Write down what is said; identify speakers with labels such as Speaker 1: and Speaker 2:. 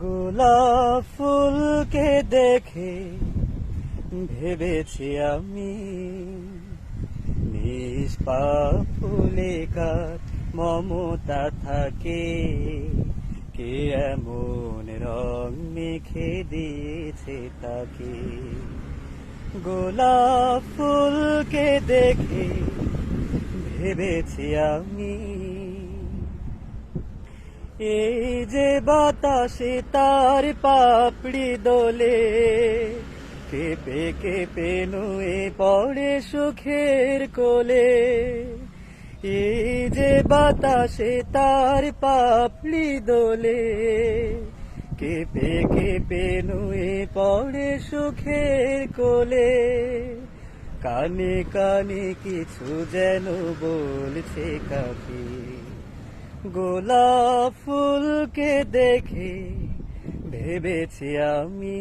Speaker 1: গোলাপ ফুলকে দেখে ভেবেছি আমি। নিষ্পাপ ফুলেকার মমতা থাকে। কে এমন রং মেখে দিয়েছে তাকে? গোলাপ ফুলকে দেখে ভেবেছি আমি। এই যে বাতাসে তার পাপড়ি দোলে। কেঁপে কেঁপে নুয়ে পড়ে সুখের কোলে। এই যে বাতাসে তার পাপড়ি দোলে। কেঁপে কেঁপে নুয়ে পড়ে সুখের কোলে। কানে কানে কিছু যেন বলছে কাকে। গোলাপ ফুলকে দেখে ভেবেছি আমি।